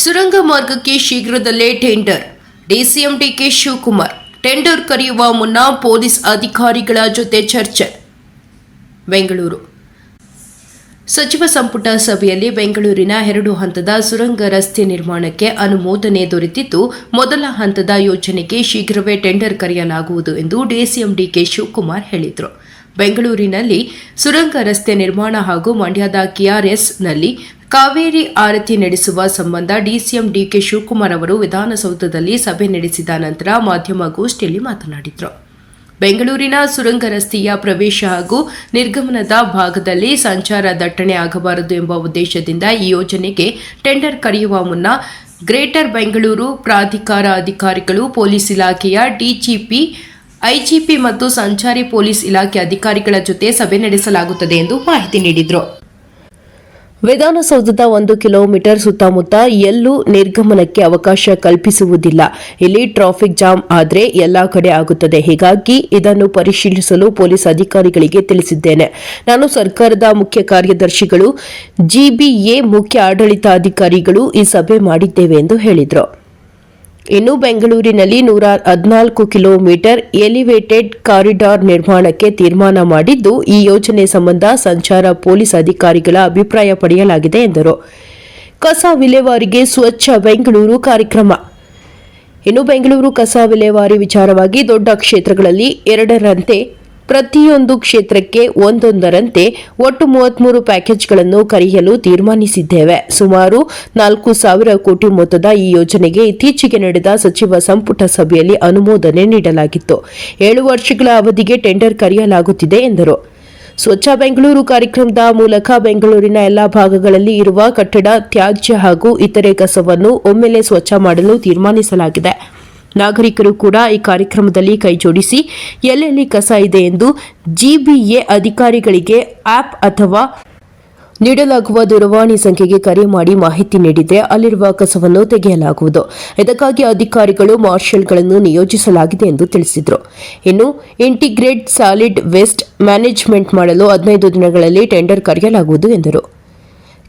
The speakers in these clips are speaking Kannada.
ಸುರಂಗ ಮಾರ್ಗಕ್ಕೆ ಶೀಘ್ರದಲ್ಲೇ tender. DCM DK Shivakumar, tender ಕರೆಯುವ ಮುನ್ನ ಪೊಲೀಸ್ ಅಧಿಕಾರಿಗಳ ಜೊತೆ ಚರ್ಚೆ. ಬೆಂಗಳೂರು. ಸಚಿವ ಸಂಪುಟ ಸಭೆಯಲ್ಲಿ ಬೆಂಗಳೂರಿನ ಎರಡು ಹಂತದ ಸುರಂಗ ರಸ್ತೆ ನಿರ್ಮಾಣಕ್ಕೆ ಅನುಮೋದನೆ ದೊರೆತಿದ್ದು, ಮೊದಲ ಹಂತದ ಯೋಜನೆಗೆ ಶೀಘ್ರವೇ ಟೆಂಡರ್ ಕರೆಯಲಾಗುವುದು ಎಂದು ಡಿಸಿಎಂ ಡಿಕೆ ಶಿವಕುಮಾರ್ ಹೇಳಿದರು. ಬೆಂಗಳೂರಿನಲ್ಲಿ ಸುರಂಗ ರಸ್ತೆ ನಿರ್ಮಾಣ ಹಾಗೂ ಮಂಡ್ಯದ ಕೆಆರ್ಎಸ್ನಲ್ಲಿ ಕಾವೇರಿ ಆರತಿ ನಡೆಸುವ ಸಂಬಂಧ ಡಿಸಿಎಂ ಡಿಕೆ ಶಿವಕುಮಾರ್ ಅವರು ವಿಧಾನಸೌಧದಲ್ಲಿ ಸಭೆ ನಡೆಸಿದ ನಂತರ ಮಾಧ್ಯಮಗೋಷ್ಠಿಯಲ್ಲಿ ಮಾತನಾಡಿದರು. ಬೆಂಗಳೂರಿನ ಸುರಂಗ ರಸ್ತೆಯ ಪ್ರವೇಶ ಹಾಗೂ ನಿರ್ಗಮನದ ಭಾಗದಲ್ಲಿ ಸಂಚಾರ ದಟ್ಟಣೆ ಆಗಬಾರದು ಎಂಬ ಉದ್ದೇಶದಿಂದ ಈ ಯೋಜನೆಗೆ ಟೆಂಡರ್ ಕರೆಯುವ ಮುನ್ನ ಗ್ರೇಟರ್ ಬೆಂಗಳೂರು ಪ್ರಾಧಿಕಾರ ಅಧಿಕಾರಿಗಳು, ಪೊಲೀಸ್ ಇಲಾಖೆಯ ಡಿಜಿಪಿ, ಐಜಿಪಿ ಮತ್ತು ಸಂಚಾರಿ ಪೊಲೀಸ್ ಇಲಾಖೆ ಅಧಿಕಾರಿಗಳ ಜೊತೆ ಸಭೆ ನಡೆಸಲಾಗುತ್ತದೆ ಎಂದು ಮಾಹಿತಿ ನೀಡಿದರು. ವಿಧಾನಸೌಧದ ಒಂದು ಕಿಲೋಮೀಟರ್ ಸುತ್ತಮುತ್ತ ಎಲ್ಲೂ ನಿರ್ಗಮನಕ್ಕೆ ಅವಕಾಶ ಕಲ್ಪಿಸುವುದಿಲ್ಲ. ಇಲ್ಲಿ ಟ್ರಾಫಿಕ್ ಜಾಮ್ ಆದರೆ ಎಲ್ಲಾ ಕಡೆ ಆಗುತ್ತದೆ. ಹೀಗಾಗಿ ಇದನ್ನು ಪರಿಶೀಲಿಸಲು ಪೊಲೀಸ್ ಅಧಿಕಾರಿಗಳಿಗೆ ತಿಳಿಸಿದ್ದೇನೆ. ನಾನು ಸರ್ಕಾರದ ಮುಖ್ಯ ಕಾರ್ಯದರ್ಶಿಗಳು, ಜಿಬಿಎ ಮುಖ್ಯ ಆಡಳಿತಾಧಿಕಾರಿಗಳು ಈ ಸಭೆ ಮಾಡಿದ್ದೇವೆ ಎಂದು ಹೇಳಿದರು. ಇನ್ನು ಬೆಂಗಳೂರಿನಲ್ಲಿ ನೂರ ಹದಿನಾಲ್ಕು ಕಿಲೋಮೀಟರ್ ಎಲಿವೇಟೆಡ್ ಕಾರಿಡಾರ್ ನಿರ್ಮಾಣಕ್ಕೆ ತೀರ್ಮಾನ ಮಾಡಿದ್ದು, ಈ ಯೋಜನೆ ಸಂಬಂಧ ಸಂಚಾರ ಪೊಲೀಸ್ ಅಧಿಕಾರಿಗಳ ಅಭಿಪ್ರಾಯ ಪಡೆಯಲಾಗಿದೆ ಎಂದರು. ಕಸ ವಿಲೇವಾರಿಗೆ ಸ್ವಚ್ಛ ಬೆಂಗಳೂರು ಕಾರ್ಯಕ್ರಮ. ಇನ್ನು ಬೆಂಗಳೂರು ಕಸ ವಿಲೇವಾರಿ ವಿಚಾರವಾಗಿ ದೊಡ್ಡ ಕ್ಷೇತ್ರಗಳಲ್ಲಿ ಎರಡರಂತೆ ಪ್ರತಿಯೊಂದು ಕ್ಷೇತ್ರಕ್ಕೆ ಒಂದೊಂದರಂತೆ ಒಟ್ಟು ಮೂವತ್ಮೂರು ಪ್ಯಾಕೇಜ್ಗಳನ್ನು ಕರೆಯಲು ತೀರ್ಮಾನಿಸಿದ್ದೇವೆ. ಸುಮಾರು ನಾಲ್ಕು ಸಾವಿರ ಕೋಟಿ ಮೊತ್ತದ ಈ ಯೋಜನೆಗೆ ಇತ್ತೀಚೆಗೆ ನಡೆದ ಸಚಿವ ಸಂಪುಟ ಸಭೆಯಲ್ಲಿ ಅನುಮೋದನೆ ನೀಡಲಾಗಿತ್ತು. ಏಳು ವರ್ಷಗಳ ಅವಧಿಗೆ ಟೆಂಡರ್ ಕರೆಯಲಾಗುತ್ತಿದೆ ಎಂದರು. ಸ್ವಚ್ಛ ಬೆಂಗಳೂರು ಕಾರ್ಯಕ್ರಮದ ಮೂಲಕ ಬೆಂಗಳೂರಿನ ಎಲ್ಲಾ ಭಾಗಗಳಲ್ಲಿ ಇರುವ ಕಟ್ಟಡ, ತ್ಯಾಜ್ಯ ಹಾಗೂ ಇತರೆ ಕಸವನ್ನು ಒಮ್ಮೆಲೆ ಸ್ವಚ್ಛ ಮಾಡಲು ತೀರ್ಮಾನಿಸಲಾಗಿದೆ. ನಾಗರಿಕರು ಕೂಡ ಈ ಕಾರ್ಯಕ್ರಮದಲ್ಲಿ ಕೈಜೋಡಿಸಿ ಎಲ್ಲೆಲ್ಲಿ ಕಸ ಇದೆ ಎಂದು ಜಿಬಿಎ ಅಧಿಕಾರಿಗಳಿಗೆ ಆಪ್ ಅಥವಾ ನೀಡಲಾಗುವ ದೂರವಾಣಿ ಸಂಖ್ಯೆಗೆ ಕರೆ ಮಾಡಿ ಮಾಹಿತಿ ನೀಡಿದರೆ ಅಲ್ಲಿರುವ ಕಸವನ್ನು ತೆಗೆಯಲಾಗುವುದು. ಇದಕ್ಕಾಗಿ ಅಧಿಕಾರಿಗಳು ಮಾರ್ಷಲ್ಗಳನ್ನು ನಿಯೋಜಿಸಲಾಗಿದೆ ಎಂದು ತಿಳಿಸಿದರು. ಇನ್ನು ಇಂಟಿಗ್ರೇಟ್ ಸಾಲಿಡ್ ವೇಸ್ಟ್ ಮ್ಯಾನೇಜ್ಮೆಂಟ್ ಮಾಡಲು ಹದಿನೈದು ದಿನಗಳಲ್ಲಿ ಟೆಂಡರ್ ಕರೆಯಲಾಗುವುದು ಎಂದರು.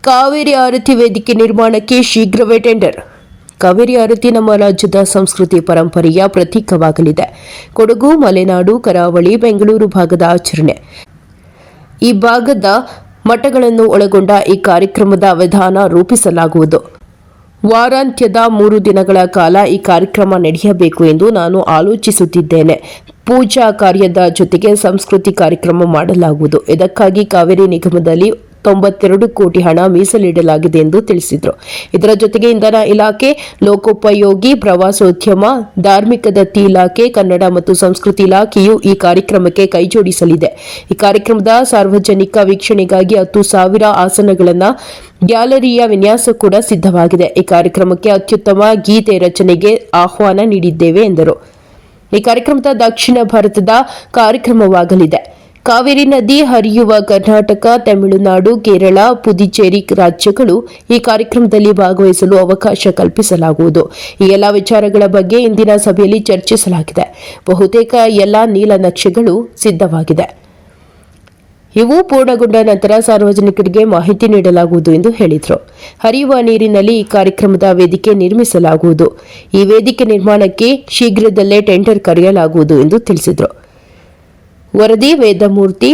ಕಾವೇರಿ ಆರತಿ ವೇದಿಕೆ ನಿರ್ಮಾಣಕ್ಕೆ ಶೀಘ್ರವೇ ಟೆಂಡರ್. ಕಾವೇರಿ ಆರತಿ ನಮ್ಮ ರಾಜ್ಯದ ಸಂಸ್ಕೃತಿ ಪರಂಪರೆಯ ಪ್ರತೀಕವಾಗಲಿದೆ. ಕೊಡಗು, ಮಲೆನಾಡು, ಕರಾವಳಿ, ಬೆಂಗಳೂರು ಭಾಗದ ಆಚರಣೆ. ಈ ಭಾಗದ ಮಠಗಳನ್ನು ಒಳಗೊಂಡ ಈ ಕಾರ್ಯಕ್ರಮದ ವಿಧಾನ ರೂಪಿಸಲಾಗುವುದು. ವಾರಾಂತ್ಯದ ಮೂರು ದಿನಗಳ ಕಾಲ ಈ ಕಾರ್ಯಕ್ರಮ ನಡೆಯಬೇಕು ಎಂದು ನಾನು ಆಲೋಚಿಸುತ್ತಿದ್ದೇನೆ. ಪೂಜಾ ಕಾರ್ಯದ ಜೊತೆಗೆ ಸಂಸ್ಕೃತಿ ಕಾರ್ಯಕ್ರಮ ಮಾಡಲಾಗುವುದು. ಇದಕ್ಕಾಗಿ ಕಾವೇರಿ ನಿಗಮದಲ್ಲಿ ತೊಂಬತ್ತೆರಡು ಕೋಟಿ ಹಣ ಮೀಸಲಿಡಲಾಗಿದೆ ಎಂದು ತಿಳಿಸಿದರು. ಇದರ ಜೊತೆಗೆ ಇಂಧನ ಇಲಾಖೆ, ಲೋಕೋಪಯೋಗಿ, ಪ್ರವಾಸೋದ್ಯಮ ಧಾರ್ಮಿಕ ದತ್ತಿ ಇಲಾಖೆ, ಕನ್ನಡ ಮತ್ತು ಸಂಸ್ಕೃತಿ ಇಲಾಖೆಯು ಈ ಕಾರ್ಯಕ್ರಮಕ್ಕೆ ಕೈಜೋಡಿಸಲಿದೆ ಈ ಕಾರ್ಯಕ್ರಮದ ಸಾರ್ವಜನಿಕ ವೀಕ್ಷಣೆಗಾಗಿ ಹತ್ತು ಸಾವಿರ ಆಸನಗಳನ್ನು ಗ್ಯಾಲರಿಯ ವಿನ್ಯಾಸ ಕೂಡ ಸಿದ್ಧವಾಗಿದೆ. ಈ ಕಾರ್ಯಕ್ರಮಕ್ಕೆ ಅತ್ಯುತ್ತಮ ಗೀತೆ ರಚನೆಗೆ ಆಹ್ವಾನ ನೀಡಿದ್ದೇವೆ ಎಂದರು. ಈ ಕಾರ್ಯಕ್ರಮದ ದಕ್ಷಿಣ ಭಾರತದ ಕಾರ್ಯಕ್ರಮವಾಗಲಿದೆ. ಕಾವೇರಿ ನದಿ ಹರಿಯುವ ಕರ್ನಾಟಕ, ತಮಿಳುನಾಡು, ಕೇರಳ, ಪುದುಚೇರಿ ರಾಜ್ಯಗಳು ಈ ಕಾರ್ಯಕ್ರಮದಲ್ಲಿ ಭಾಗವಹಿಸಲು ಅವಕಾಶ ಕಲ್ಪಿಸಲಾಗುವುದು. ಈ ಎಲ್ಲ ವಿಚಾರಗಳ ಬಗ್ಗೆ ಇಂದಿನ ಸಭೆಯಲ್ಲಿ ಚರ್ಚಿಸಲಾಗಿದೆ. ಬಹುತೇಕ ಎಲ್ಲ ನೀಲನಕ್ಷೆಗಳು ಸಿದ್ಧವಾಗಿದೆ. ಇವು ಪೂರ್ಣಗೊಂಡ ನಂತರ ಸಾರ್ವಜನಿಕರಿಗೆ ಮಾಹಿತಿ ನೀಡಲಾಗುವುದು ಎಂದು ಹೇಳಿದರು. ಹರಿಯುವ ನೀರಿನಲ್ಲಿ ಈ ಕಾರ್ಯಕ್ರಮದ ವೇದಿಕೆ ನಿರ್ಮಿಸಲಾಗುವುದು. ಈ ವೇದಿಕೆ ನಿರ್ಮಾಣಕ್ಕೆ ಶೀಘ್ರದಲ್ಲೇ ಟೆಂಡರ್ ಕರೆಯಲಾಗುವುದು ಎಂದು ತಿಳಿಸಿದರು. वरदी वेदमूर्ती